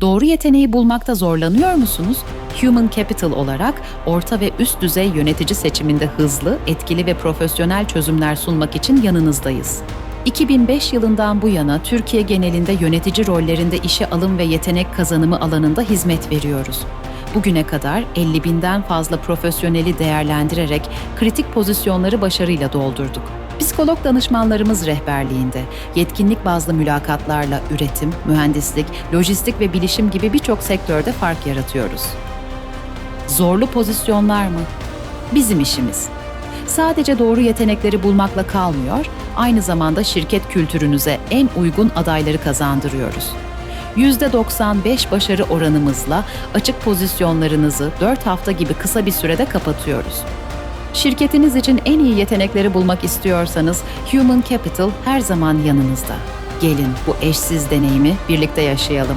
Doğru yeteneği bulmakta zorlanıyor musunuz? Human Capital olarak orta ve üst düzey yönetici seçiminde hızlı, etkili ve profesyonel çözümler sunmak için yanınızdayız. 2005 yılından bu yana Türkiye genelinde yönetici rollerinde işe alım ve yetenek kazanımı alanında hizmet veriyoruz. Bugüne kadar 50 binden fazla profesyoneli değerlendirerek kritik pozisyonları başarıyla doldurduk. Psikolog danışmanlarımız rehberliğinde yetkinlik bazlı mülakatlarla üretim, mühendislik, lojistik ve bilişim gibi birçok sektörde fark yaratıyoruz. Zorlu pozisyonlar mı? Bizim işimiz. Sadece doğru yetenekleri bulmakla kalmıyor, aynı zamanda şirket kültürünüze en uygun adayları kazandırıyoruz. %95 başarı oranımızla açık pozisyonlarınızı 4 hafta gibi kısa bir sürede kapatıyoruz. Şirketiniz için en iyi yetenekleri bulmak istiyorsanız Human Capital her zaman yanınızda. Gelin bu eşsiz deneyimi birlikte yaşayalım.